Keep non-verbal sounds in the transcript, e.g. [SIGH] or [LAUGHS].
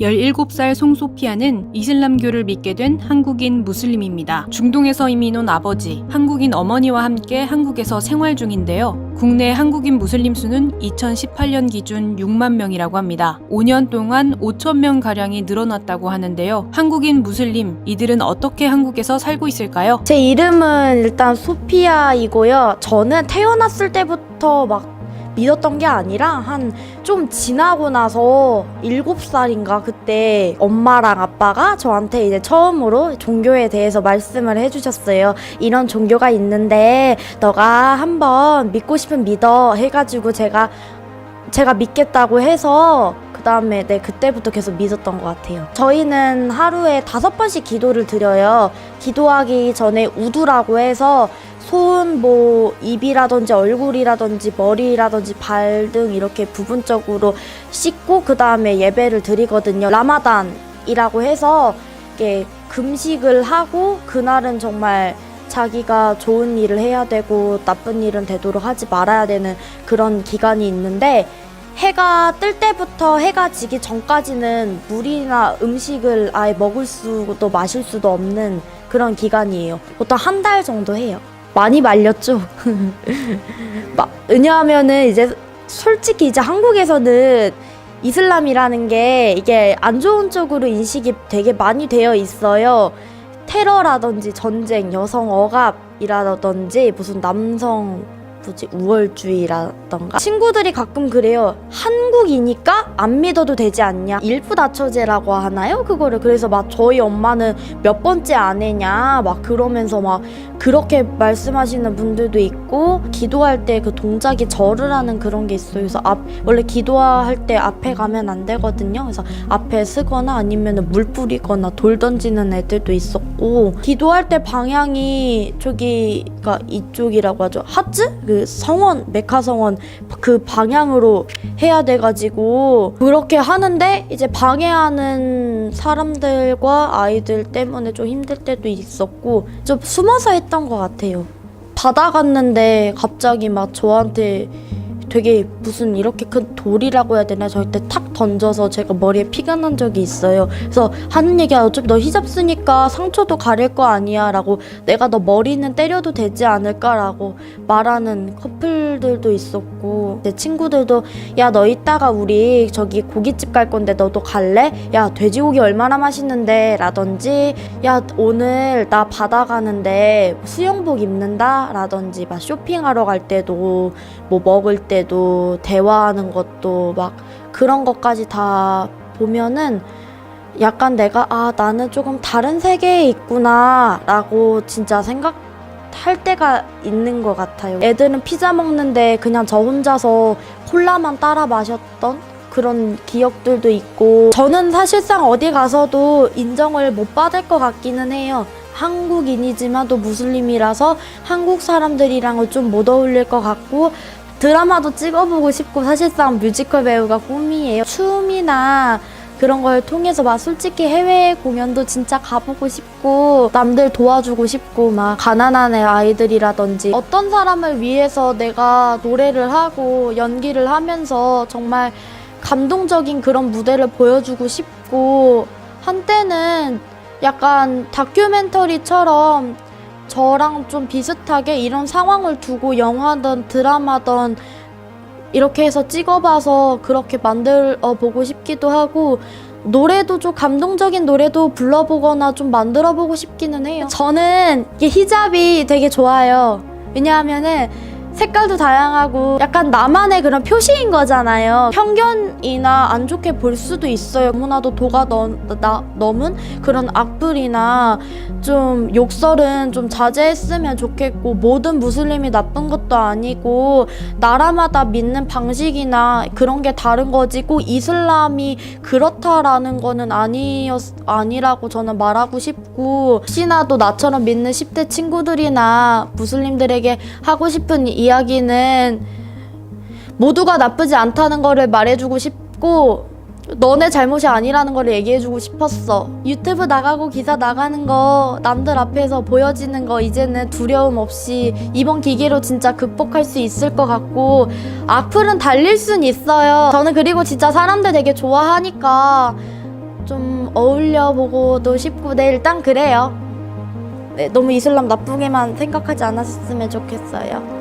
17살 송소피아는 이슬람교를 믿게 된 한국인 무슬림입니다. 중동에서 이민 온 아버지, 한국인 어머니와 함께 한국에서 생활 중인데요. 국내 한국인 무슬림 수는 2018년 기준 6만 명이라고 합니다. 5년 동안 5천 명 가량이 늘어났다고 하는데요. 한국인 무슬림, 이들은 어떻게 한국에서 살고 있을까요? 제 이름은 일단 소피아이고요. 저는 태어났을 때부터 막 믿었던 게 아니라 한 좀 지나고 나서 일곱 살인가 그때 엄마랑 아빠가 저한테 이제 처음으로 종교에 대해서 말씀을 해주셨어요. 이런 종교가 있는데 너가 한번 믿고 싶으면 믿어 해가지고 제가 제가 믿겠다고 해서 그 다음에 네 그때부터 계속 믿었던 것 같아요. 저희는 하루에 다섯 번씩 기도를 드려요. 기도하기 전에 우두라고 해서 손, 뭐 입이라든지 얼굴이라든지 머리라든지 발 등 이렇게 부분적으로 씻고 그 다음에 예배를 드리거든요. 라마단이라고 해서 이게 금식을 하고 그날은 정말 자기가 좋은 일을 해야 되고 나쁜 일은 되도록 하지 말아야 되는 그런 기간이 있는데 해가 뜰 때부터 해가 지기 전까지는 물이나 음식을 아예 먹을 수도 마실 수도 없는 그런 기간이에요. 보통 한 달 정도 해요. 많이 말렸죠. [LAUGHS] 마- 왜냐하면은 이제 솔직히 이제 한국에서는 이슬람이라는 게 이게 안 좋은 쪽으로 인식이 되게 많이 되어 있어요. 테러라든지 전쟁, 여성 억압이라든지 무슨 남성 뭐지? 우월주의라던가? 친구들이 가끔 그래요. 한국이니까 안 믿어도 되지 않냐? 일부다처제라고 하나요? 그거를. 그래서 막 저희 엄마는 몇 번째 아내냐? 막 그러면서 막 그렇게 말씀하시는 분들도 있고 기도할 때 그 동작이 절을 하는 그런 게 있어요. 그래서 앞 원래 기도할 때 앞에 가면 안 되거든요. 그래서 앞에 쓰거나 아니면 물 뿌리거나 돌 던지는 애들도 있었고 기도할 때 방향이 저기가 이쪽이라고 하죠. 하즈 그 성원 메카 성원 그 방향으로 해야 돼가지고 그렇게 하는데 이제 방해하는 사람들과 아이들 때문에 좀 힘들 때도 있었고 좀 숨어서 했던 것 같아요. 받아갔는데 갑자기 막 저한테 되게 무슨 이렇게 큰 돌이라고 해야 되나 저한테 탁 던져서 제가 머리에 피가 난 적이 있어요. 그래서 하는 얘기가 어차피 너 히잡 쓰니까 상처도 가릴 거 아니야 라고 내가 너 머리는 때려도 되지 않을까라고 말하는 커플들도 있었고 내 친구들도 야 너 이따가 우리 저기 고깃집 갈 건데 너도 갈래? 야 돼지고기 얼마나 맛있는데 라든지 야 오늘 나 바다 가는데 수영복 입는다 라든지 막 쇼핑하러 갈 때도 뭐 먹을 때도 대화하는 것도 막 그런 것까지 다 보면은 약간 내가 아 나는 조금 다른 세계에 있구나라고 진짜 생각할 때가 있는 것 같아요. 애들은 피자 먹는데 그냥 저 혼자서 콜라만 따라 마셨던 그런 기억들도 있고 저는 사실상 어디 가서도 인정을 못 받을 것 같기는 해요. 한국인이지만 또 무슬림이라서 한국 사람들이랑은 좀 못 어울릴 것 같고 드라마도 찍어보고 싶고 사실상 뮤지컬 배우가 꿈이에요. 춤이나 그런 걸 통해서 막 솔직히 해외 공연도 진짜 가보고 싶고 남들 도와주고 싶고 막 가난한 애 아이들이라든지 어떤 사람을 위해서 내가 노래를 하고 연기를 하면서 정말 감동적인 그런 무대를 보여주고 싶고 한때는 약간 다큐멘터리처럼 저랑 좀 비슷하게 이런 상황을 두고 영화든 드라마든 이렇게 해서 찍어봐서 그렇게 만들어 보고 싶기도 하고 노래도 좀 감동적인 노래도 불러보거나 좀 만들어 보고 싶기는 해요. 저는 이게 히잡이 되게 좋아요. 왜냐하면은 색깔도 다양하고 약간 나만의 그런 표시인 거잖아요. 편견이나 안 좋게 볼 수도 있어요. 너무나도 도가 넘은 그런 악플이나 좀 욕설은 좀 자제했으면 좋겠고 모든 무슬림이 나쁜 것도 아니고 나라마다 믿는 방식이나 그런 게 다른 거지 꼭 이슬람이 그렇다라는 거는 아니었 아니라고 저는 말하고 싶고 혹시나 도 나처럼 믿는 10대 친구들이나 무슬림들에게 하고 싶은 이야기는 모두가 나쁘지 않다는 거를 말해주고 싶고 너네 잘못이 아니라는 걸 얘기해주고 싶었어. 유튜브 나가고 기사 나가는 거, 남들 앞에서 보여지는 거, 이제는 두려움 없이 이번 기계로 진짜 극복할 수 있을 것 같고, 악플은 달릴 순 있어요. 저는 그리고 진짜 사람들 되게 좋아하니까, 좀 어울려 보고도 싶고 네 일단 그래요. 네, 너무 이슬람 나쁘게만 생각하지 않았으면 좋겠어요.